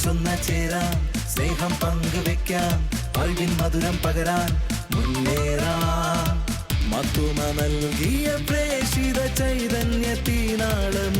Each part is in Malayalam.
ഒന്നിച്ചൊന്ന ചേരാം. സ്നേഹം പങ്കുവെക്കാം. അറിവിൻ മധുരം പകരാൻ മുന്നേറാം. മത്തുമ നൽകിയ പ്രേഷിത ചൈതന്യത്തിനാളം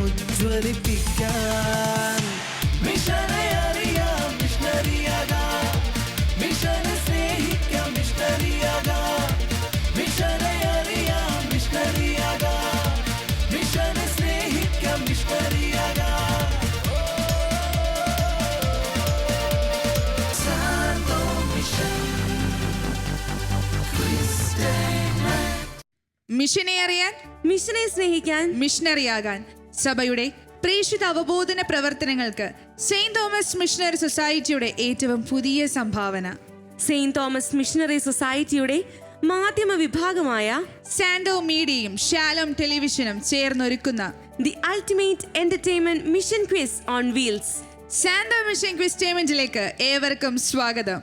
മിഷനെ അറിയാൻ മിഷനെ സ്നേഹിക്കാൻ മിഷണറിയാകാൻ സഭയുടെ പ്രേക്ഷിത അവബോധന പ്രവർത്തനങ്ങൾക്ക് സെയിന്റ് തോമസ് മിഷണറി സൊസൈറ്റിയുടെ ഏറ്റവും പുതിയ സംഭാവന. സെയിന്റ് തോമസ് മിഷണറി സൊസൈറ്റിയുടെ മാധ്യമ വിഭാഗമായ സാൻഡോ മീഡിയയും ഷാലോം ടെലിവിഷനും ചേർന്നൊരുക്കുന്ന the ultimate entertainment mission quiz on wheels. സാൻഡോ mission quiz ടേമെന്റിലേക്ക് ഏവർക്കും സ്വാഗതം.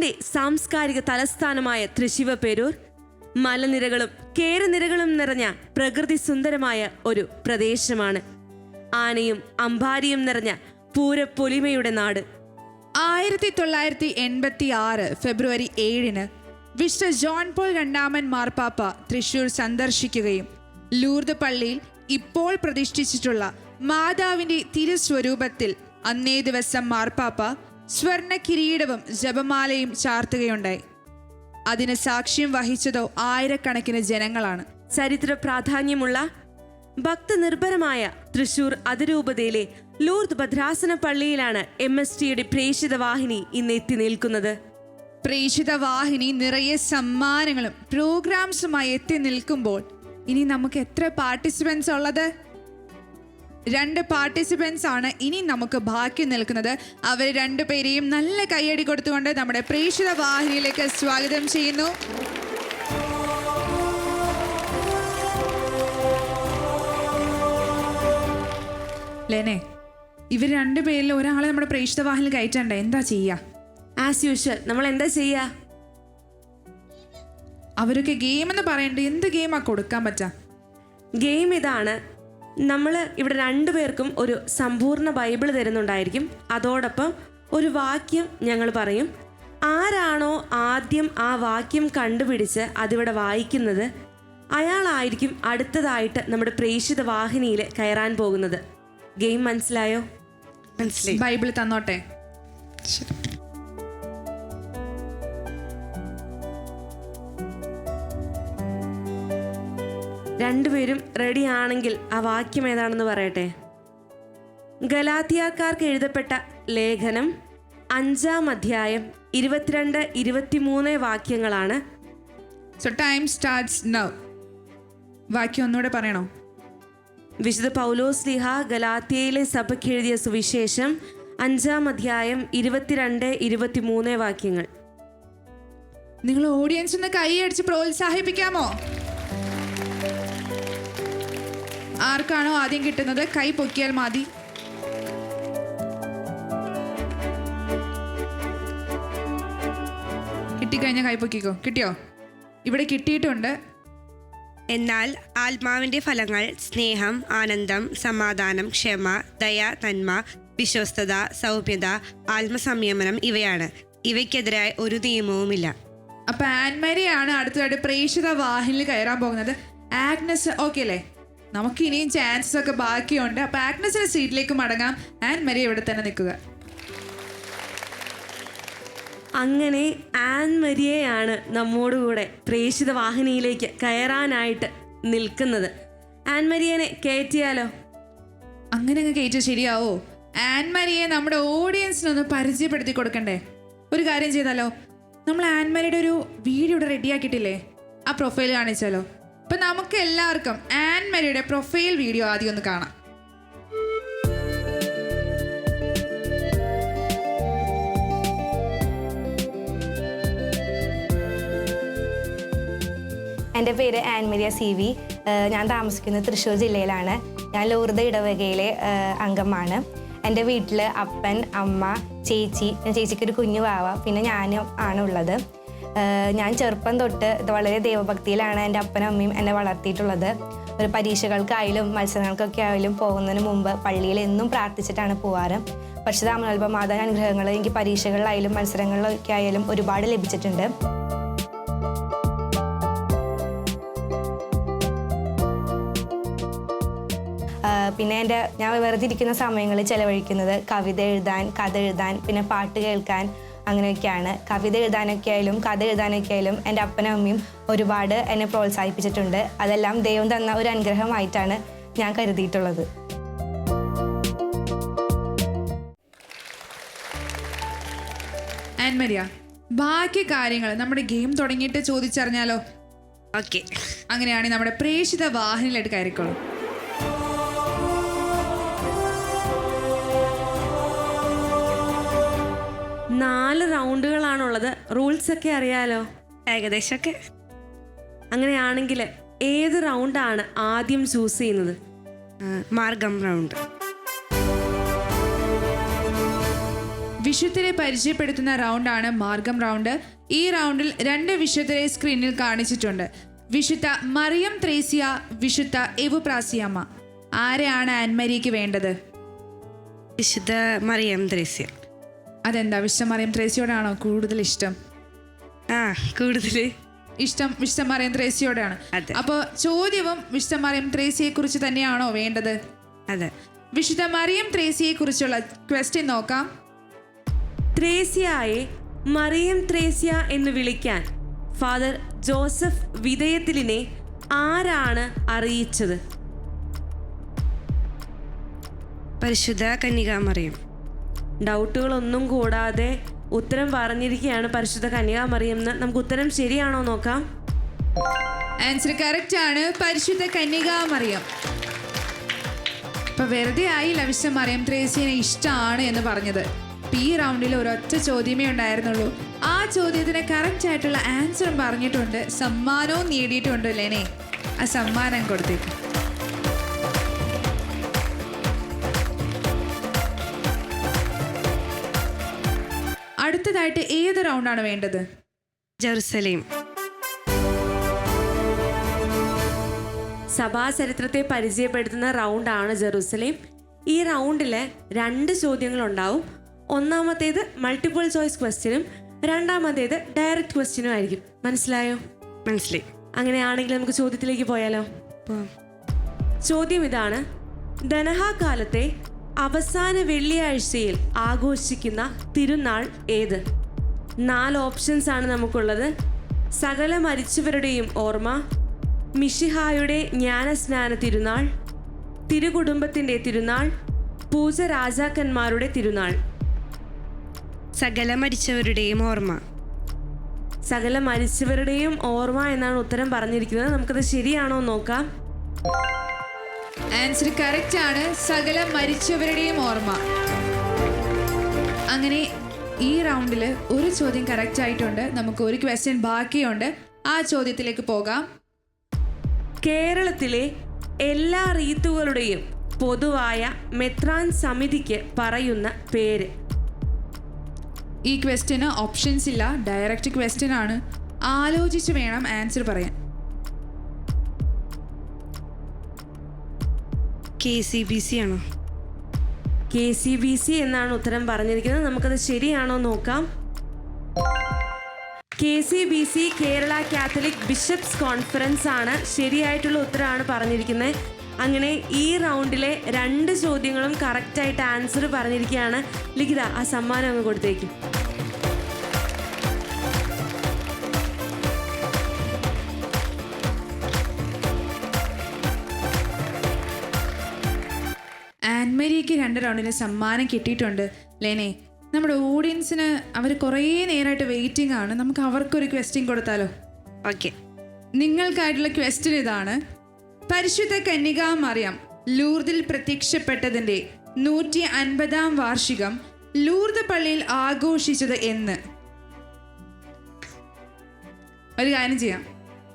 കേരളത്തിന്റെ സാംസ്കാരിക തലസ്ഥാനമായ തൃശിവപേരൂർ മലനിരകളും കേരനിരകളും നിറഞ്ഞ പ്രകൃതി സുന്ദരമായ ഒരു പ്രദേശമാണ്. ആനയും അമ്പാരിയും നിറഞ്ഞ പൂരപ്പൊലിമയുടെ നാട്. ആയിരത്തി തൊള്ളായിരത്തി എൺപത്തി ആറ് ഫെബ്രുവരി ഏഴിന് വിശ്വ ജോൺ പോൾ രണ്ടാമൻ മാർപ്പാപ്പ തൃശൂർ സന്ദർശിക്കുകയും ലൂർദ് പള്ളിയിൽ ഇപ്പോൾ പ്രതിഷ്ഠിച്ചിട്ടുള്ള മാതാവിന്റെ തിരുസ്വരൂപത്തിൽ അന്നേ ദിവസം മാർപ്പാപ്പ സ്വർണ കിരീടവും ജപമാലയും ചാർത്തുകയുണ്ടായി. അതിന് സാക്ഷ്യം വഹിച്ചതോ ആയിരക്കണക്കിന് ജനങ്ങളാണ്. ചരിത്ര പ്രാധാന്യമുള്ള ഭക്തനിർഭരമായ തൃശൂർ അതിരൂപതയിലെ ലൂർദ് ഭദ്രാസന പള്ളിയിലാണ് എം എസ് ടിയുടെ പ്രേഷിത വാഹിനി ഇന്ന് എത്തി നിൽക്കുന്നത്. പ്രേക്ഷിത വാഹിനി നിറയെ സമ്മാനങ്ങളും പ്രോഗ്രാംസുമായി എത്തി നിൽക്കുമ്പോൾ ഇനി നമുക്ക് എത്ര പാർട്ടിസിപ്പൻസ് ഉള്ളത്? രണ്ട് പാർട്ടിസിപ്പൻസ് ആണ് ഇനി നമുക്ക് ബാക്കി നിൽക്കുന്നത്. അവർ രണ്ടുപേരെയും നല്ല കൈയടി കൊടുത്തുകൊണ്ട് നമ്മുടെ പ്രേക്ഷിത വാഹിനിയിലേക്ക് സ്വാഗതം ചെയ്യുന്നു. ലെനെ ഇവർ രണ്ടുപേരിൽ ഒരാളെ നമ്മുടെ പ്രേക്ഷിത വാഹിനിയിൽ കയറ്റണ്ട? എന്താ ചെയ്യാ? ആസ് യൂഷ്വൽ നമ്മൾ എന്താ ചെയ്യാ? അവരൊക്കെ ഗെയിം എന്ന് പറയണ്ടേ. എന്ത് ഗെയിമാ കൊടുക്കാൻ പറ്റാ? ഗെയിം ഇതാണ് നമ്മൾ ഇവിടെ രണ്ടുപേർക്കും ഒരു സമ്പൂർണ ബൈബിൾ തരുന്നുണ്ടായിരിക്കും. അതോടൊപ്പം ഒരു വാക്യം ഞങ്ങൾ പറയും. ആരാണോ ആദ്യം ആ വാക്യം കണ്ടുപിടിച്ച് അതിവിടെ വായിക്കുന്നത്? അയാളായിരിക്കും അടുത്തതായിട്ട് നമ്മുടെ പ്രേക്ഷിത വാഹിനിയിൽ കയറാൻ പോകുന്നത്. ഗെയിം മനസ്സിലായോ? മനസ്സിലായി. ബൈബിൾ തന്നോട്ടെ. രണ്ടുപേരും റെഡി ആണെങ്കിൽ ആ വാക്യം ഏതാണെന്ന് പറയട്ടെ? ഗലാത്തിയാക്കാർക്ക് എഴുതപ്പെട്ട ലേഖനം അഞ്ചാം അധ്യായം ഇരുപത്തിരണ്ട് ഇരുപത്തിമൂന്ന് വാക്യങ്ങളാണ്. സോ ടൈം സ്റ്റാർട്ട്സ് നൗ വാക്യം ഒന്നുകൂടെ പറയണോ? വിശുദ്ധ പൗലോസ് ലിഹ ഗലാത്തിയയിലെ സഭയ്ക്ക് എഴുതിയ സുവിശേഷം അഞ്ചാം അധ്യായം ഇരുപത്തിരണ്ട് ഇരുപത്തിമൂന്ന് വാക്യങ്ങൾ. നിങ്ങൾ ഓഡിയൻസ് ഒന്ന് കൈയടിച്ച് പ്രോത്സാഹിപ്പിക്കാമോ? ആർക്കാണോ ആദ്യം കിട്ടുന്നത്? കൈ പൊക്കിയാൽ മതി. കിട്ടിക്കഴിഞ്ഞാൽ കൈ പൊക്കിക്കോ. കിട്ടിയോ? ഇവിടെ കിട്ടിയിട്ടുണ്ട്. എന്നാൽ ആത്മാവിന്റെ ഫലങ്ങൾ സ്നേഹം ആനന്ദം സമാധാനം ക്ഷമ ദയ തന്മ വിശ്വസ്തത സൗമ്യത ആത്മസംയമനം ഇവയാണ്. ഇവയ്ക്കെതിരായി ഒരു നിയമവുമില്ല. അപ്പൊ ആൻമരിയാണ് അടുത്തതായിട്ട് പ്രേക്ഷിത വാഹിനിൽ കയറാൻ പോകുന്നത്. ആഗ്നസ് ഓക്കെ അല്ലേ? നമുക്ക് ഇനിയും ചാൻസസ് ഒക്കെ ബാക്കിയുണ്ട്. അപ്പൊ ആഗ്നസിന്റെ സീറ്റിലേക്ക് മടങ്ങാം. ആൻഡ് മരി ഇവിടെ തന്നെ നിൽക്കുക. അങ്ങനെ ആൻ മരിയെയാണ് നമ്മോടുകൂടെ പ്രേക്ഷിത വാഹിനിയിലേക്ക് കയറാനായിട്ട് നിൽക്കുന്നത്. ആൻ മരിയനെ കയറ്റിയാലോ? അങ്ങനെ അങ്ങ് കയറ്റി ശരിയാവോ? ആൻമരിയെ നമ്മുടെ ഓഡിയൻസിനൊന്ന് പരിചയപ്പെടുത്തി കൊടുക്കണ്ടേ? ഒരു കാര്യം ചെയ്താലോ? നമ്മൾ ആൻ മരിയുടെ ഒരു വീഡിയോ ഇവിടെ റെഡിയാക്കിയിട്ടില്ലേ ആ പ്രൊഫൈൽ കാണിച്ചാലോ? അപ്പൊ നമുക്ക് എല്ലാവർക്കും ആൻ മരിയുടെ പ്രൊഫൈൽ വീഡിയോ ആദ്യം ഒന്ന് കാണാം. എന്റെ പേര് ആൻമരിയ സി വി. ഞാൻ താമസിക്കുന്നത് തൃശ്ശൂർ ജില്ലയിലാണ്. ഞാൻ ലൂർദ ഇടവകയിലെ അംഗമാണ്. എന്റെ വീട്ടിൽ അപ്പൻ അമ്മ ചേച്ചി ഞാൻ ചേച്ചിക്ക് ഒരു കുഞ്ഞു വാവ പിന്നെ ഞാനും ആണുള്ളത് ഞാൻ ചെറുപ്പം തൊട്ട് ഇത് വളരെ ദൈവഭക്തിയിലാണ് എന്റെ അപ്പനും അമ്മയും എന്നെ വളർത്തിയിട്ടുള്ളത്. ഒരു പരീക്ഷകൾക്കായാലും മത്സരങ്ങൾക്കൊക്കെ ആയാലും പോകുന്നതിന് മുമ്പ് പള്ളിയിൽ എന്നും പ്രാർത്ഥിച്ചിട്ടാണ് പോവാറ്. പക്ഷേ അമൽബ മാതാ അനുഗ്രഹങ്ങൾ എനിക്ക് പരീക്ഷകളിലായാലും മത്സരങ്ങളിലൊക്കെ ആയാലും ഒരുപാട് ലഭിച്ചിട്ടുണ്ട്. പിന്നെ എന്റെ ഞാൻ വെറുതെ ഇരിക്കുന്ന സമയങ്ങളിൽ ചിലവഴിക്കുന്നത് കവിത എഴുതാൻ കഥ എഴുതാൻ പിന്നെ പാട്ട് കേൾക്കാൻ അങ്ങനെയൊക്കെയാണ്. കവിത എഴുതാനൊക്കെ ആയാലും കഥ എഴുതാനൊക്കെ ആയാലും എന്റെ അപ്പനും അമ്മയും ഒരുപാട് എന്നെ പ്രോത്സാഹിപ്പിച്ചിട്ടുണ്ട്. അതെല്ലാം ദൈവം തന്ന ഒരു അനുഗ്രഹമായിട്ടാണ് ഞാൻ കരുതിയിട്ടുള്ളത്. ആൻ മരിയ ബാക്കി കാര്യങ്ങൾ നമ്മുടെ ഗെയിം തുടങ്ങിയിട്ട് ചോദിച്ചറിഞ്ഞാലോ? ഓക്കെ. അങ്ങനെയാണെങ്കിൽ നമ്മുടെ പ്രേക്ഷിത വാഹനയിലായിട്ട് കയറിക്കോളൂ. നാല് റൗണ്ടുകളാണുള്ളത്. റൂൾസ് ഒക്കെ അറിയാലോ? ഏകദേശമൊക്കെ. അങ്ങനെയാണെങ്കിൽ ഏത് റൗണ്ടാണ് ആദ്യം ചൂസ് ചെയ്യുന്നത്? മാർഗം റൗണ്ട്. വിഷയത്തിനെ പരിചയപ്പെടുത്തുന്ന റൗണ്ടാണ് മാർഗം റൗണ്ട്. ഈ റൗണ്ടിൽ രണ്ട് വിഷയത്തിനെ സ്ക്രീനിൽ കാണിച്ചിട്ടുണ്ട്. വിശുദ്ധ മറിയം ത്രേസിയ വിശുദ്ധ എവുപ്രാസിയമ്മ. ആരെയാണ് ആൻമരിക്ക് വേണ്ടത്? വിശുദ്ധ മറിയം ദ്രസ്യ അതെന്താ? വിശുദ്ധ മറിയം ത്രേസിയോടാണോ കൂടുതൽ ഇഷ്ടം? ആ കൂടുതൽ ഇഷ്ടം വിശുദ്ധ മറിയം ത്രേസിയോടാണ്. അതെ. അപ്പോൾ ചോദ്യവും വിശുദ്ധ മറിയം ത്രേസിയെ കുറിച്ച് തന്നെയാണോ വേണ്ടത്? അതെ. വിശുദ്ധ മറിയം ത്രേസിയെ കുറിച്ചുള്ള ക്വസ്റ്റ്യൻ നോക്കാം. ത്രേസ്യയെ മറിയം ത്രേസ്യ എന്ന് വിളിക്കാൻ ഫാദർ ജോസഫ് വിധേയത്തിലിനെ ആരാണ് അറിയിച്ചത്? പരിശുദ്ധ കന്യക മറിയം ഡൗട്ടുകളൊന്നും കൂടാതെ ഉത്തരം പറഞ്ഞിരിക്കുകയാണ് പരിശുദ്ധ കന്യാമറിയം. എന്ന് നമുക്ക് ഉത്തരം ശരിയാണോ നോക്കാം? ആൻസർ കറക്റ്റ് ആണ്. പരിശുദ്ധ കന്യകാ മറിയം ഇപ്പൊ വെറുതെ ആയി ലവിശ മറിയം. ത്രേസ്യനെ ഇഷ്ടമാണ് എന്ന് പറഞ്ഞത്. പി റൗണ്ടിൽ ഒരൊറ്റ ചോദ്യമേ ഉണ്ടായിരുന്നുള്ളൂ. ആ ചോദ്യത്തിന് കറക്റ്റ് ആയിട്ടുള്ള ആൻസറും പറഞ്ഞിട്ടുണ്ട്. സമ്മാനവും നേടിയിട്ടുണ്ട് ലെനെ. ആ സമ്മാനം കൊടുത്തേക്ക്. അടുത്തതായിട്ട് ഏത് റൗണ്ടാണ് വേണ്ടത്? ജെറുസലേം. സഭാ ചരിത്രത്തെ പരിചയപ്പെടുത്തുന്ന റൗണ്ടാണ് ജെറുസലേം. ഈ റൗണ്ടിൽ രണ്ട് ചോദ്യങ്ങൾ ഉണ്ടാവും ഒന്നാമത്തേത് മൾട്ടിപ്പിൾ ചോയ്സ് ക്വസ്റ്റ്യനും രണ്ടാമത്തേത് ഡയറക്റ്റ് ക്വസ്റ്റ്യനും ആയിരിക്കും. മനസ്സിലായോ? മനസ്സിലായി. അങ്ങനെയാണെങ്കിൽ നമുക്ക് ചോദ്യത്തിലേക്ക് പോയാലോ? ചോദ്യം ഇതാണ്. ധനഹാകാലത്തെ അവസാന വെള്ളിയാഴ്ചയിൽ ആഘോഷിക്കുന്ന തിരുനാൾ ഏത്? നാല് ഓപ്ഷൻസ് ആണ് നമുക്കുള്ളത്. സകല മരിച്ചവരുടെയും ഓർമ്മ മിഷിഹായുടെ ജ്ഞാനസ്നാന തിരുനാൾ തിരുകുടുംബത്തിന്റെ തിരുനാൾ പൂജ രാജാക്കന്മാരുടെ തിരുനാൾ. സകല മരിച്ചവരുടെയും ഓർമ്മ. സകല മരിച്ചവരുടെയും ഓർമ്മ എന്നാണ് ഉത്തരം പറഞ്ഞിരിക്കുന്നത്. നമുക്കത് ശരിയാണോ നോക്കാം. ആൻസർ കറക്റ്റ് ആണ്. സകല മരിച്ചവരുടെയും ഓർമ്മ. അങ്ങനെ ഈ റൗണ്ടിൽ ഒരു ചോദ്യം കറക്റ്റ് ആയിട്ടുണ്ട്. നമുക്ക് ഒരു ക്വസ്റ്റ്യൻ ബാക്കിയുണ്ട്. ആ ചോദ്യത്തിലേക്ക് പോകാം. കേരളത്തിലെ എല്ലാ റീത്തുകളുടെയും പൊതുവായ മെത്രാൻ സമിതിക്ക് പറയുന്ന പേര്. ഈ ക്വസ്റ്റ്യന് ഓപ്ഷൻസ് ഇല്ല. ഡയറക്റ്റ് ക്വസ്റ്റ്യൻ ആണ്. ആലോചിച്ച് വേണം ആൻസർ പറയാൻ. കെ സി ബി സി ആണോ? കെ സി ബി സി എന്നാണ് ഉത്തരം പറഞ്ഞിരിക്കുന്നത്. നമുക്കത് ശരിയാണോ നോക്കാം. K C B C Kerala Catholic bishops conference ആണ് ശരിയായിട്ടുള്ള ഉത്തരമാണ് പറഞ്ഞിരിക്കുന്നത്. അങ്ങനെ ഈ റൗണ്ടിലെ രണ്ട് ചോദ്യങ്ങളും കറക്റ്റായിട്ട് ആൻസർ പറഞ്ഞിരിക്കുകയാണ്. ലിഖിത ആ സമ്മാനം അങ്ങ് കൊടുത്തേക്കും. ആൻമരിക്ക് രണ്ട് റൗണ്ടിൽ സമ്മാനം കിട്ടിയിട്ടുണ്ട്. ലേനെ നമ്മുടെ ഓഡിയൻസിന് അവർ കുറേ നേരമായിട്ട് വെയിറ്റിംഗ് ആണ്. നമുക്ക് അവർക്കൊരു ക്വസ്റ്റ്യൻ കൊടുത്താലോ? ഓക്കെ നിങ്ങൾക്കായിട്ടുള്ള ക്വസ്റ്റ്യൻ ഇതാണ്. പരിശുദ്ധ കന്യകാ മറിയം ലൂർദിൽ പ്രത്യക്ഷപ്പെട്ടതിന്റെ നൂറ്റി അൻപതാം വാർഷികം ലൂർദ് പള്ളിയിൽ ആഘോഷിച്ചത് എന്ന്. ഒരു കാര്യം ചെയ്യാം.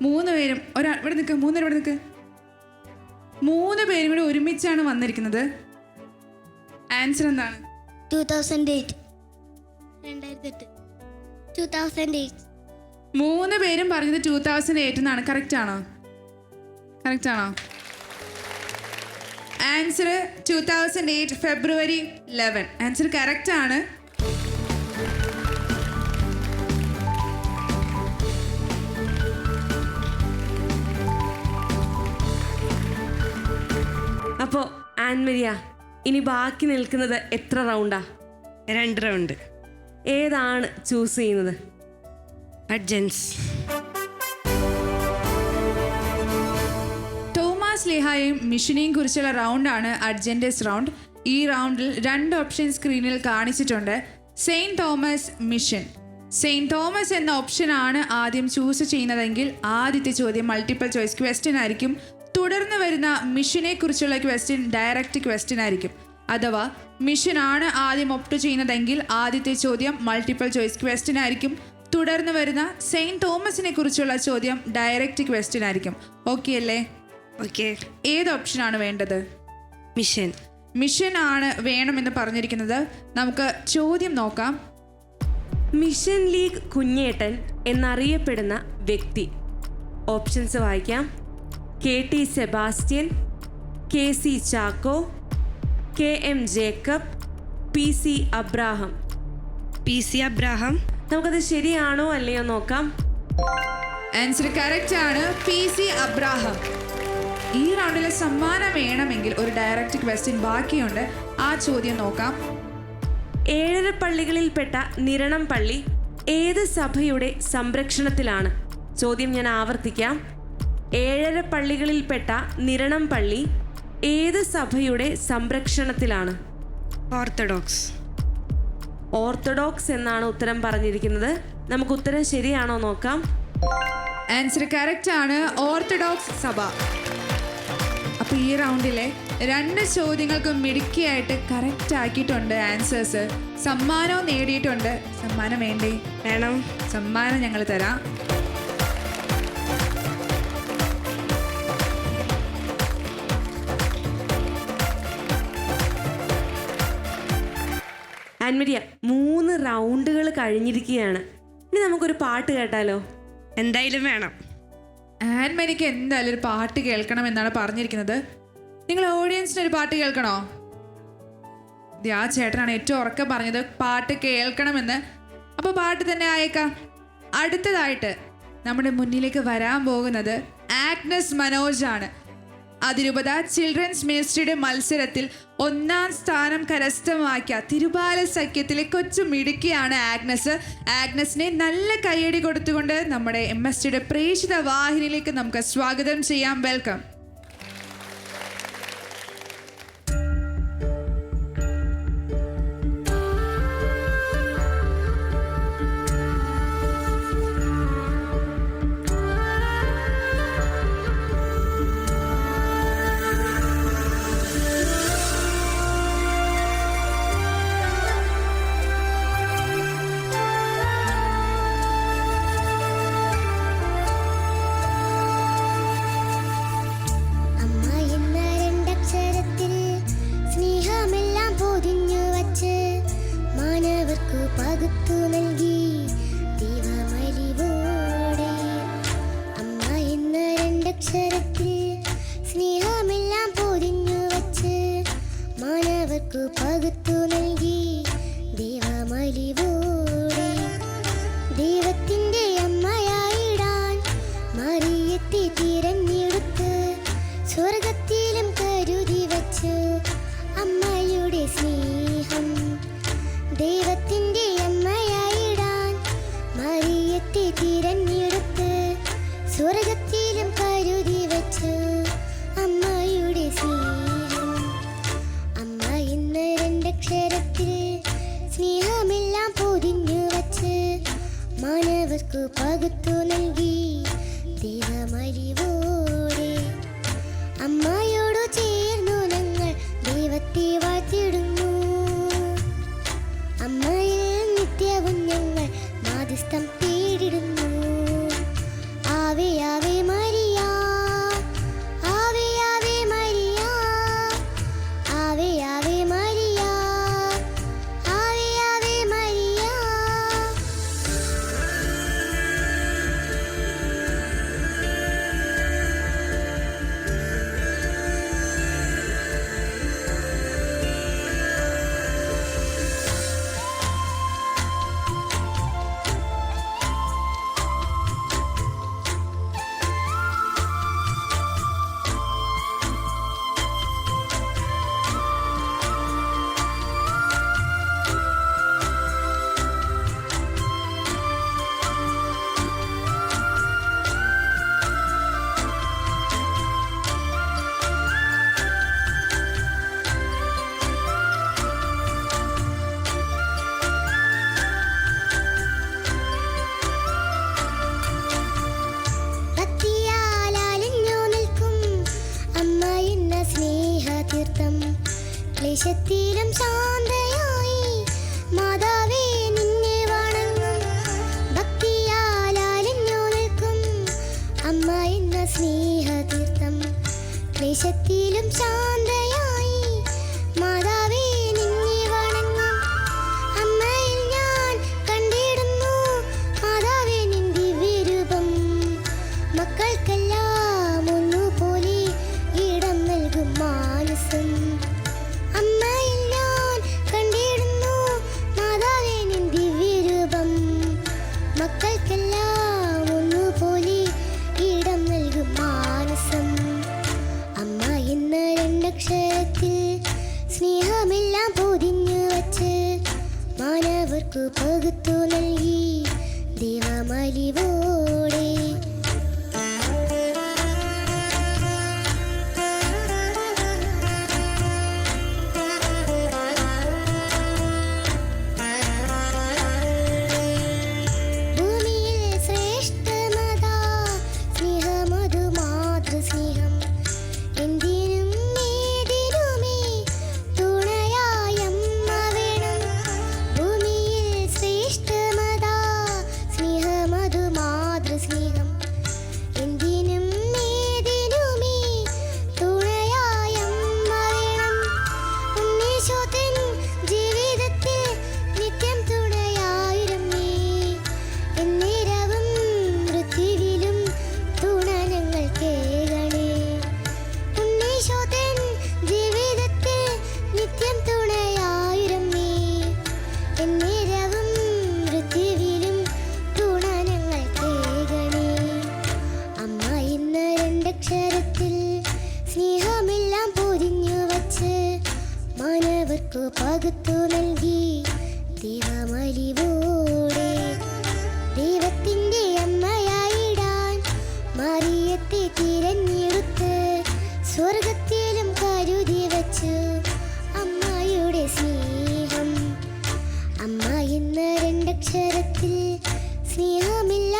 മൂന്ന് പേരും ഒരാൾ ഇവിടെ നിൽക്ക് മൂന്ന് പേരും ഇവിടെ നിൽക്ക്. മൂന്ന് പേരും കൂടി ഒരുമിച്ചാണ് വന്നിരിക്കുന്നത്. ആൻസർ എന്താണ്? ടൂ തൗസൻഡ് എയ്റ്റ് രണ്ടായിരത്തി എട്ട് ടൂ തൗസൻഡ് എയ്റ്റ് മൂന്ന് പേരും പറഞ്ഞത് ടൂ തൗസൻഡ് എയ്റ്റ് എന്നാണ്. കറക്റ്റ് ആണോ? കറക്റ്റ് ആണോ? Answer two thousand eight February eleven answer correct ആണ്. അപ്പോൾ ആൻമരിയ ഇനി ബാക്കി നിൽക്കുന്നത് എത്ര റൗണ്ടാ? രണ്ട് റൗണ്ട്. ഏതാണ് ചൂസ് ചെയ്യുന്നത്? അഡ്ജൻസ് തോമസ് ലേഹായും മിഷനെയും കുറിച്ചുള്ള റൗണ്ടാണ് അഡ്ജൻഡസ് റൗണ്ട്. ഈ റൗണ്ടിൽ രണ്ട് ഓപ്ഷൻ സ്ക്രീനിൽ കാണിച്ചിട്ടുണ്ട്. Saint Thomas mission. Saint Thomas എന്ന ഓപ്ഷൻ ആണ് ആദ്യം ചൂസ് ചെയ്യുന്നതെങ്കിൽ ആദ്യത്തെ ചോദ്യം മൾട്ടിപ്പിൾ ചോയ്സ് ക്വസ്റ്റ്യൻ ആയിരിക്കും. തുടർന്ന് വരുന്ന മിഷനെ കുറിച്ചുള്ള ക്വസ്റ്റ്യൻ ഡയറക്റ്റ് ക്വസ്റ്റ്യൻ ആയിരിക്കും. അഥവാ മിഷൻ ആണ് ആദ്യം ഒപ്റ്റ് ചെയ്യുന്നതെങ്കിൽ ആദ്യത്തെ ചോദ്യം മൾട്ടിപ്പിൾ ചോയ്സ് ക്വസ്റ്റ്യൻ ആയിരിക്കും. തുടർന്ന് വരുന്ന സെയിന്റ് തോമസിനെ കുറിച്ചുള്ള ചോദ്യം ഡയറക്റ്റ് ക്വസ്റ്റ്യൻ ആയിരിക്കും. ഓക്കെ അല്ലേ? ഓക്കെ ഏത് ഓപ്ഷനാണ് വേണ്ടത്? മിഷൻ. മിഷൻ ആണ് വേണമെന്ന് പറഞ്ഞിരിക്കുന്നത്. നമുക്ക് ചോദ്യം നോക്കാം. മിഷൻ ലീഗ് കുഞ്ഞേട്ടൻ എന്നറിയപ്പെടുന്ന വ്യക്തി. ഓപ്ഷൻസ് വായിക്കാം. K T Sebastian K C Chacko K M Jacob P C Abraham. P C Abraham. നമുക്കത് ശരിയാണോ അല്ലയോ നോക്കാം. ആൻസർ കറക്റ്റ് ആണ്. P C Abraham. ഈ റൗണ്ടിലെ സമ്മാനം വേണമെങ്കിൽ ഒരു ഡയറക്റ്റ് ക്വസ്റ്റ്യൻ ബാക്കിയുണ്ട്. ആ ചോദ്യം നോക്കാം. ഏഴര പള്ളികളിൽപ്പെട്ട നിരണം പള്ളി ഏത് സഭയുടെ സംരക്ഷണത്തിലാണ്? ചോദ്യം ഞാൻ ആവർത്തിക്കാം. ഏഴര പള്ളികളിൽപ്പെട്ട നിരണം പള്ളി ഏത് സഭയുടെ സംരക്ഷണത്തിലാണ്? ഓർത്തഡോക്സ്. ഓർത്തഡോക്സ് എന്നാണ് ഉത്തരം പറഞ്ഞിരിക്കുന്നത്. നമുക്ക് ഉത്തരം ശരിയാണോ നോക്കാം. ആൻസർ കറക്റ്റ് ആണ്. ഓർത്തഡോക്സ് സഭ. അപ്പൊ ഈ റൗണ്ടിലെ രണ്ട് ചോദ്യങ്ങൾക്കും മിടുക്കിയായിട്ട് കറക്റ്റ് ആക്കിയിട്ടുണ്ട് ആൻസേഴ്സ് സമ്മാനവും നേടിയിട്ടുണ്ട്. സമ്മാനം വേണ്ടേ? വേണം. സമ്മാനം ഞങ്ങൾ തരാം. ആൻമരിയ മൂന്ന് റൗണ്ടുകൾ കഴിഞ്ഞിരിക്കുകയാണ്. ഇനി നമുക്കൊരു പാട്ട് കേട്ടാലോ? എന്തായാലും വേണം. ആൻമരിക്ക് എന്തായാലും ഒരു പാട്ട് കേൾക്കണം എന്നാണ് പറഞ്ഞിരിക്കുന്നത്. നിങ്ങൾ ഓഡിയൻസിന് ഒരു പാട്ട് കേൾക്കണോ? ആ ചേട്ടനാണ് ഏറ്റവും ഉറക്കം പറഞ്ഞത് പാട്ട് കേൾക്കണമെന്ന്. അപ്പോൾ പാട്ട് തന്നെ ആയേക്കാം. അടുത്തതായിട്ട് നമ്മുടെ മുന്നിലേക്ക് വരാൻ പോകുന്നത് ആഗ്നസ് മനോജ് ആണ് അതിരൂപത ചിൽഡ്രൻസ് മിനിസ്ട്രിയുടെ മത്സരത്തിൽ ഒന്നാം സ്ഥാനം കരസ്ഥമാക്കിയ തിരുപാല സഖ്യത്തിലെ കൊച്ചു മിടുക്കിയാണ് ആഗ്നസ്. ആഗ്നസിനെ നല്ല കയ്യടി കൊടുത്തുകൊണ്ട് നമ്മുടെ എം എസ് ടിയുടെ പ്രേക്ഷിത വാഹിനിയിലേക്ക് നമുക്ക് സ്വാഗതം ചെയ്യാം. വെൽക്കം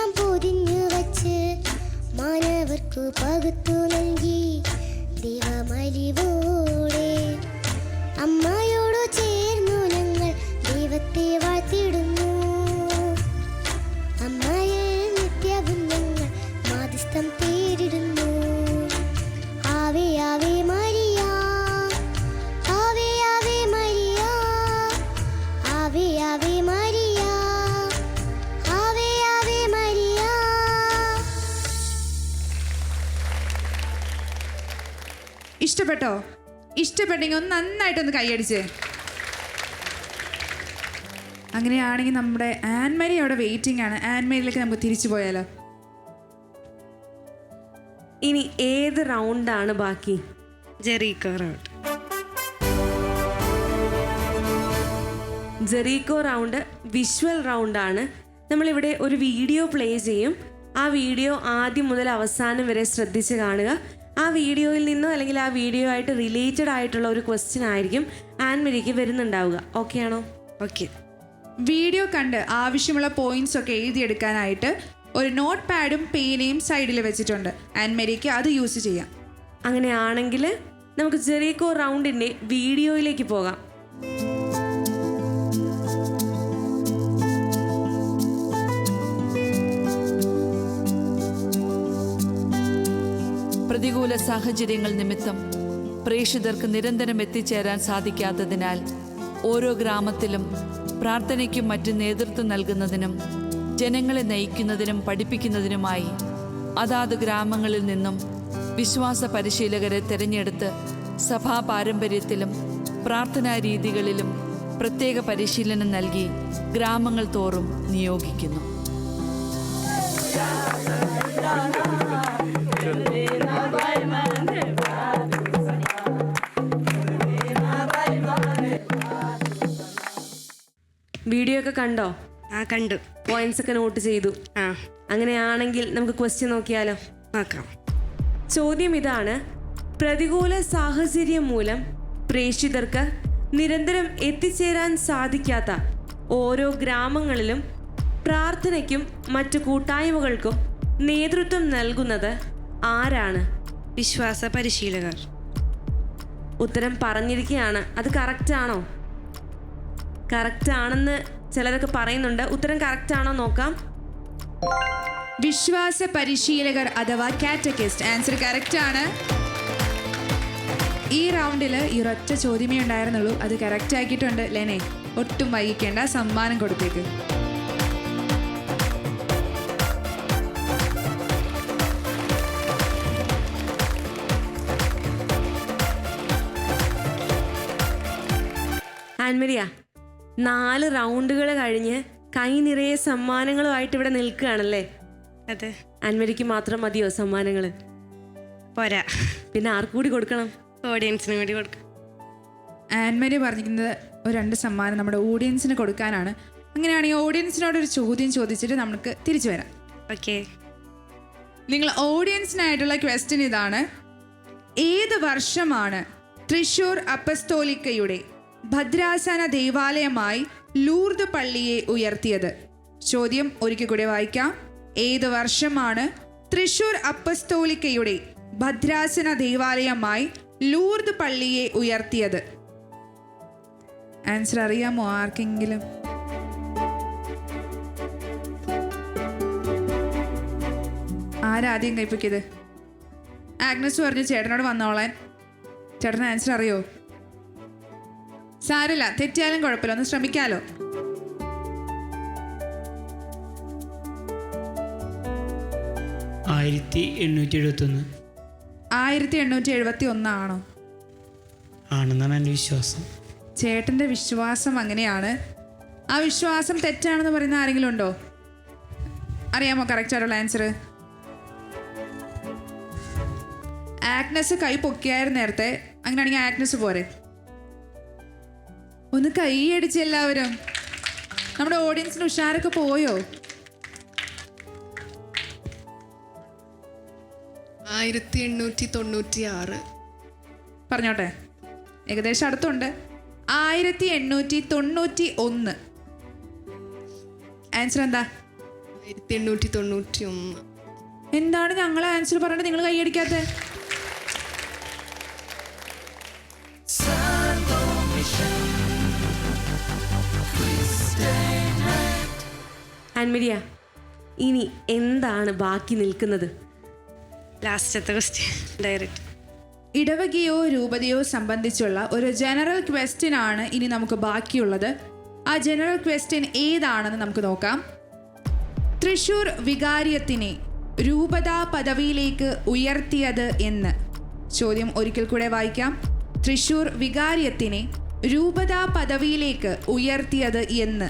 സ്നേഹമെല്ലാം പൊതിഞ്ഞു വച്ച് മാനവർക്കു പകുത്തു നൽകി ദൈവമലിവോടെ. അമ്മയോടു ചേർന്നു ഞങ്ങൾ ദൈവത്തെ വാഴ്ത്തിടുന്നു അമ്മയെ നിത്യവും ഞങ്ങൾ മാധ്യസ്ഥം തേടിടുന്നു ഇഷ്ടപ്പെട്ടോ? ഇഷ്ടപ്പെട്ടെങ്കിൽ ഒന്ന് നന്നായിട്ടൊന്ന് കൈയടിച്ച്. അങ്ങനെയാണെങ്കിൽ നമ്മുടെ ആൻമരി അവിടെ വെയിറ്റിംഗ് ആണ്. ആൻമരിയിലേക്ക് നമുക്ക് തിരിച്ചു പോയാലോ? ഇനി ഏത് റൗണ്ടാണ് ബാക്കി? Jericho round Jericho round visual റൗണ്ടാണ് നമ്മളിവിടെ ഒരു വീഡിയോ പ്ലേ ചെയ്യും. ആ വീഡിയോ ആദ്യം മുതൽ അവസാനം വരെ ശ്രദ്ധിച്ച് കാണുക. ആ വീഡിയോയിൽ നിന്നോ അല്ലെങ്കിൽ ആ വീഡിയോ ആയിട്ട് റിലേറ്റഡ് ആയിട്ടുള്ള ഒരു ക്വസ്റ്റ്യൻ ആയിരിക്കും ആൻമരിക്ക് വരുന്നുണ്ടാവുക. ഓക്കെ ആണോ? ഓക്കെ വീഡിയോ കണ്ട് ആവശ്യമുള്ള പോയിന്റ്സ് ഒക്കെ എഴുതിയെടുക്കാനായിട്ട് ഒരു നോട്ട് പാഡും പേനയും സൈഡിൽ വെച്ചിട്ടുണ്ട്. ആൻമരിക്ക് മെരിക്ക് അത് യൂസ് ചെയ്യാം. അങ്ങനെയാണെങ്കിൽ നമുക്ക് ജെറീകോ റൗണ്ടിന്റെ വീഡിയോയിലേക്ക് പോകാം. പ്രതികൂല സാഹചര്യങ്ങൾ നിമിത്തം പ്രേക്ഷിതർക്ക് നിരന്തരം എത്തിച്ചേരാൻ സാധിക്കാത്തതിനാൽ ഓരോ ഗ്രാമത്തിലും പ്രാർത്ഥനയ്ക്കും മറ്റ് നേതൃത്വം നൽകുന്നതിനും ജനങ്ങളെ നയിക്കുന്നതിനും പഠിപ്പിക്കുന്നതിനുമായി അതാത് ഗ്രാമങ്ങളിൽ നിന്നും വിശ്വാസ പരിശീലകരെ തിരഞ്ഞെടുത്ത് സഭാ പാരമ്പര്യത്തിലും പ്രാർത്ഥനാ രീതികളിലും പ്രത്യേക പരിശീലനം നൽകി ഗ്രാമങ്ങൾ തോറും നിയോഗിക്കുന്നു. വീഡിയോ ഒക്കെ കണ്ടോ? ആ കണ്ടു. പോയിന്റ്സ് ഒക്കെ നോട്ട് ചെയ്തു. ആ. അങ്ങനെയാണെങ്കിൽ നമുക്ക് ക്വസ്റ്റ്യൻ നോക്കിയാലോ? നോക്കാം. ചോദ്യം ഇതാണ് പ്രതികൂല സാഹചര്യം മൂലം പ്രേക്ഷിതർക്ക് നിരന്തരം എത്തിച്ചേരാൻ സാധിക്കാത്ത ഓരോ ഗ്രാമങ്ങളിലും പ്രാർത്ഥനയ്ക്കും മറ്റു കൂട്ടായ്മകൾക്കും നേതൃത്വം നൽകുന്നത് ആരാണ് വിശ്വാസ പരിശീലകർ? ഉത്തരം പറഞ്ഞിരിക്കുകയാണ് അത് കറക്റ്റ് ആണോ? കറക്റ്റ് ആണെന്ന് ചിലരൊക്കെ പറയുന്നുണ്ട്. ഉത്തരം കറക്റ്റ് ആണോ നോക്കാം. വിശ്വാസ പരിശീലകർ അഥവാ കാറ്റക്കിസ്റ്റ് ആൻസർ കറക്റ്റ് ആണ്. ഈ റൗണ്ടിൽ ഈ ഒരൊറ്റ ചോദ്യമേ ഉണ്ടായിരുന്നുള്ളൂ. അത് കറക്റ്റ് ആക്കിയിട്ടുണ്ട് ലെനെ. ഒട്ടും വൈകിക്കേണ്ട സമ്മാനം കൊടുത്തേക്ക്. ആൻമരിയ നാല് റൗണ്ടുകൾ കഴിഞ്ഞ് കൈ നിറയെ സമ്മാനങ്ങളുമായിട്ട് ഇവിടെ നിൽക്കുകയാണല്ലേ? അതെ. ആൻമരിക്ക് മാത്രം മതിയോ സമ്മാനങ്ങൾ പോരാ. പിന്നെ ആർക്കൂടി കൊടുക്കണം? ഓഡിയൻസിന് വേണ്ടി കൊടുക്കാം. ആൻമരി പറഞ്ഞിരിക്കുന്നത് ഒരു രണ്ട് സമ്മാനം നമ്മുടെ ഓഡിയൻസിന് കൊടുക്കാനാണ്. അങ്ങനെയാണെങ്കിൽ ഓഡിയൻസിനോട് ഒരു ചോദ്യം ചോദിച്ചിട്ട് നമുക്ക് തിരിച്ചു വരാം. ഓക്കെ. നിങ്ങൾ ഓഡിയൻസിനായിട്ടുള്ള ക്വസ്റ്റ്യൻ ഇതാണ്. ഏത് വർഷമാണ് തൃശൂർ അപ്പസ്തോലിക്കയുടെ ഭദ്രാസന ദേവാലയമായി ലൂർദ് പള്ളിയെ ഉയർത്തിയത്. ചോദ്യം ഒരിക്കൽ കൂടെ വായിക്കാം. ഏത് വർഷമാണ് തൃശൂർ അപ്പസ്തോലിക്കയുടെ ഭദ്രാസന ദേവാലയമായി ലൂർദ് പള്ളിയെ ഉയർത്തിയത്? ആൻസർ അറിയാമോ ആർക്കെങ്കിലും? ആരാദ്യം കൈപ്പൊക്കിയത് ആഗ്നസ് പറഞ്ഞു ചേട്ടനോട് വന്നോളാൻ. ചേട്ടന് ആൻസർ അറിയോ? സാരല്ല തെറ്റിയാലും കുഴപ്പമില്ല. ഒന്ന് ശ്രമിക്കാലോ. ആയിരത്തി എണ്ണൂറ്റി എഴുപത്തൊന്ന് ആയിരത്തി എണ്ണൂറ്റി എഴുപത്തി ഒന്നാണോ ആണെന്നാണ് എന്റെ വിശ്വാസം. ചേട്ടന്റെ വിശ്വാസം അങ്ങനെയാണ്. ആ വിശ്വാസം തെറ്റാണെന്ന് പറയുന്ന ആരെങ്കിലും ഉണ്ടോ? അറിയാമോ കറക്റ്റ് ആയിട്ടുള്ള ആൻസർ ആഗ്നസ് കൈ പൊക്കിയായിരുന്നു നേരത്തെ. അങ്ങനെയാണെങ്കിൽ ആക്നസ് പോരെ. ഒന്ന് കൈയടിച്ച് എല്ലാവരും. നമ്മുടെ ഓഡിയൻസിന് ഉഷാരൊക്കെ പോയോ? ആയിരത്തി എണ്ണൂറ്റി തൊണ്ണൂറ്റി ആറ് പറഞ്ഞോട്ടെ. ഏകദേശം അടുത്തുണ്ട്. ആയിരത്തി എണ്ണൂറ്റി തൊണ്ണൂറ്റി ഒന്ന് ആൻസർ എന്താ? ആയിരത്തി എണ്ണൂറ്റി തൊണ്ണൂറ്റി ഒന്ന് എന്താണ് ഞങ്ങളെ ആൻസർ പറഞ്ഞിട്ട് നിങ്ങൾ കൈയടിക്കാത്ത ആൻമരിയ ഇനി എന്താണ് ബാക്കി നിൽക്കുന്നത്? ലാസ്റ്റത്തെ ക്വസ്റ്റ്യൻ ഡയറക്റ്റ് ഇടവകയോ രൂപതയോ സംബന്ധിച്ചുള്ള ഒരു ജനറൽ ക്വസ്റ്റ്യൻ ആണ് ഇനി നമുക്ക് ബാക്കിയുള്ളത്. ആ ജനറൽ ക്വസ്റ്റ്യൻ ഏതാണെന്ന് നമുക്ക് നോക്കാം. തൃശൂർ വികാരിയത്തിനെ രൂപതാ പദവിയിലേക്ക് ഉയർത്തിയത് എന്ന്. ചോദ്യം ഒരിക്കൽ കൂടെ വായിക്കാം. തൃശൂർ വികാരിയത്തിനെ രൂപതാ പദവിയിലേക്ക് ഉയർത്തിയത് എന്ന്.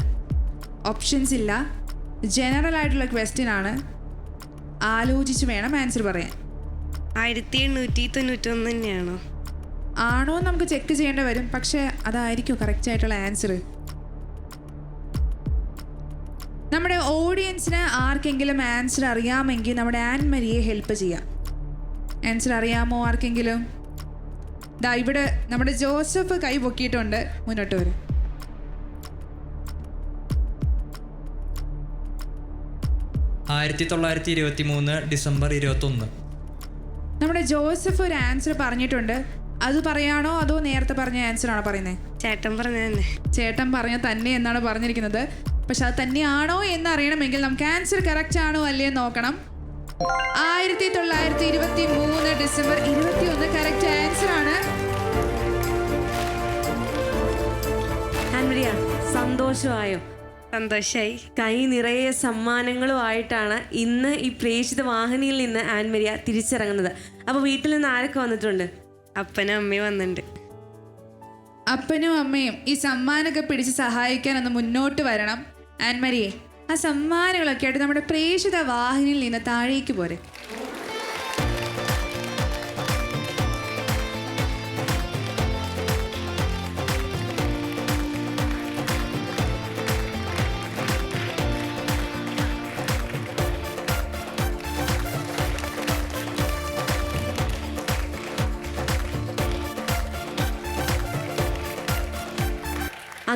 ഓപ്ഷൻസ് ഇല്ല. ജനറൽ ആയിട്ടുള്ള ക്വസ്റ്റ്യൻ ആണ്. ആലോചിച്ച് വേണം ആൻസർ പറയാൻ. ആയിരത്തി എണ്ണൂറ്റി തൊണ്ണൂറ്റി ഒന്ന് തന്നെയാണോ? ആണോ നമുക്ക് ചെക്ക് ചെയ്യേണ്ടി വരും. പക്ഷേ അതായിരിക്കും കറക്റ്റ് ആയിട്ടുള്ള ആൻസർ നമ്മുടെ ഓഡിയൻസിന് ആർക്കെങ്കിലും ആൻസർ അറിയാമെങ്കിൽ നമ്മുടെ ആൻമരിയെ ഹെൽപ്പ് ചെയ്യാം. ആൻസർ അറിയാമോ ആർക്കെങ്കിലും? ദാ ഇവിടെ നമ്മുടെ ജോസഫ് കൈ പൊക്കിയിട്ടുണ്ട് മുന്നോട്ട് വരും. ആയിരത്തി തൊള്ളായിരത്തി ഇരുപത്തി മൂന്ന് ഡിസംബർ ഇരുപത്തൊന്ന്. നമ്മുടെ ജോസഫ് ഒരു ആൻസർ പറഞ്ഞിട്ടുണ്ട്. അത് പറയാണോ അതോ നേരത്തെ പറഞ്ഞ ആൻസർ ആണോ പറയുന്നത് ചേട്ടൻ പറഞ്ഞ തന്നെ. ചേട്ടൻ പറഞ്ഞ തന്നെ എന്നാണ് പറഞ്ഞിരിക്കുന്നത്. പക്ഷെ അത് തന്നെയാണോ എന്ന് അറിയണമെങ്കിൽ നമുക്ക് ആൻസർ കറക്റ്റ് ആണോ അല്ലേ എന്ന് നോക്കണം. ആയിരത്തി തൊള്ളായിരത്തി ഇരുപത്തി മൂന്ന് ഡിസംബർ ഇരുപത്തി ഒന്ന് കറക്റ്റ് ആൻസർ ആണ്. സന്തോഷമായോ? സന്തോഷമായി കൈ നിറയെ സമ്മാനങ്ങളുമായിട്ടാണ് ഇന്ന് ഈ പ്രേക്ഷിത വാഹിനിയിൽ നിന്ന് ആൻമരിയ തിരിച്ചിറങ്ങുന്നത്. അപ്പോൾ വീട്ടിൽ നിന്ന് ആരൊക്കെ വന്നിട്ടുണ്ട്? അപ്പനും അമ്മയും വന്നിട്ടുണ്ട് അപ്പനും അമ്മയും ഈ സമ്മാനമൊക്കെ പിടിച്ച് സഹായിക്കാൻ ഒന്ന് മുന്നോട്ട് വരണം. ആൻമരിയെ ആ സമ്മാനങ്ങളൊക്കെ ആയിട്ട് നമ്മുടെ പ്രേക്ഷിത വാഹിനിയിൽ നിന്ന് താഴേക്ക് പോരെ.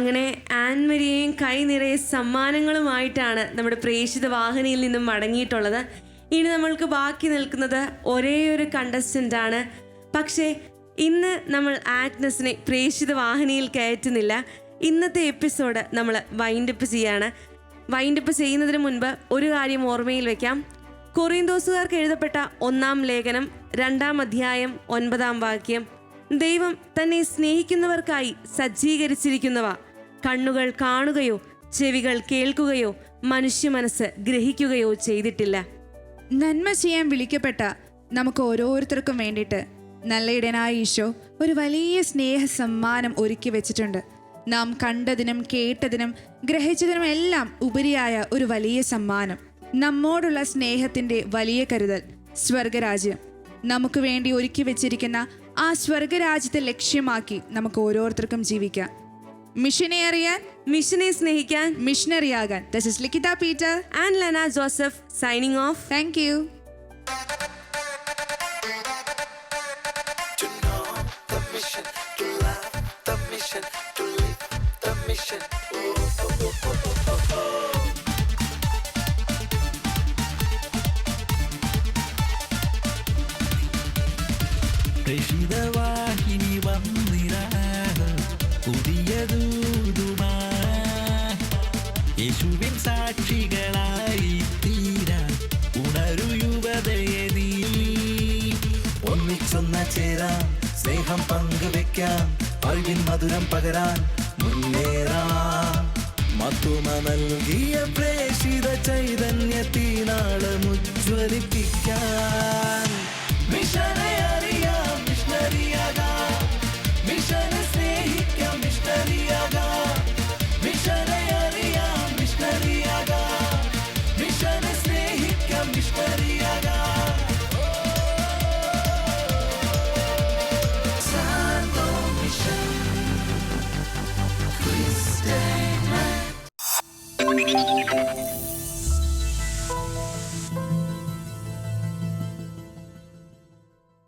അങ്ങനെ ആൻമരിയെയും കൈ നിറയെ സമ്മാനങ്ങളുമായിട്ടാണ് നമ്മുടെ പ്രേക്ഷിത വാഹിനിയിൽ നിന്നും മടങ്ങിയിട്ടുള്ളത്. ഇനി നമ്മൾക്ക് ബാക്കി നിൽക്കുന്നത് ഒരേ ഒരു കണ്ടസ്റ്റന്റ് ആണ്. പക്ഷേ ഇന്ന് നമ്മൾ ആഗ്നസിനെ പ്രേക്ഷിത വാഹിനിയിൽ കയറ്റുന്നില്ല. ഇന്നത്തെ എപ്പിസോഡ് നമ്മൾ വൈൻഡപ്പ് ചെയ്യാണ്. വൈൻഡപ്പ് ചെയ്യുന്നതിന് മുൻപ് ഒരു കാര്യം ഓർമ്മയിൽ വയ്ക്കാം കൊറിയന്തോസുകാർക്ക് എഴുതപ്പെട്ട ഒന്നാം ലേഖനം രണ്ടാം അധ്യായം ഒൻപതാം വാക്യം ദൈവം തന്നെ സ്നേഹിക്കുന്നവർക്കായി സജ്ജീകരിച്ചിരിക്കുന്നവ കണ്ണുകൾ കാണുകയോ ചെവികൾ കേൾക്കുകയോ മനുഷ്യ മനസ്സ് ഗ്രഹിക്കുകയോ ചെയ്തിട്ടില്ല. നന്മ ചെയ്യാൻ വിളിക്കപ്പെട്ട നമുക്ക് ഓരോരുത്തർക്കും വേണ്ടിയിട്ട് നല്ലയിടനായ ഈശോ ഒരു വലിയ സ്നേഹ സമ്മാനം ഒരുക്കി വെച്ചിട്ടുണ്ട്. നാം കണ്ടതിനും കേട്ടതിനും ഗ്രഹിച്ചതിനും എല്ലാം ഉപരിയായ ഒരു വലിയ സമ്മാനം. നമ്മോടുള്ള സ്നേഹത്തിന്റെ വലിയ കരുതൽ സ്വർഗരാജ്യം. നമുക്ക് വേണ്ടി ഒരുക്കി വെച്ചിരിക്കുന്ന ആ സ്വർഗരാജ്യത്തെ ലക്ഷ്യമാക്കി നമുക്ക് ഓരോരുത്തർക്കും ജീവിക്കാം. മിഷനെ അറിയാൻ മിഷനെ സ്നേഹിക്കാൻ? മിഷനറിയാകാൻ this is Likhitha Peter and Lana Joseph signing off thank you To യേശുവിൻ സാക്ഷികളായി തീരാ ഉണരു ഒന്നിച്ചൊന്ന ചേരാം സ്നേഹം പങ്കുവെക്കാം അറിവിൻ മധുരം പകരാൻ മുന്നേറാം മത്തുമ നൽകിയ പ്രേഷിത ചൈതന്യത്തിനാളം ഉജ്വലിപ്പിക്കാൻ മിഷനെ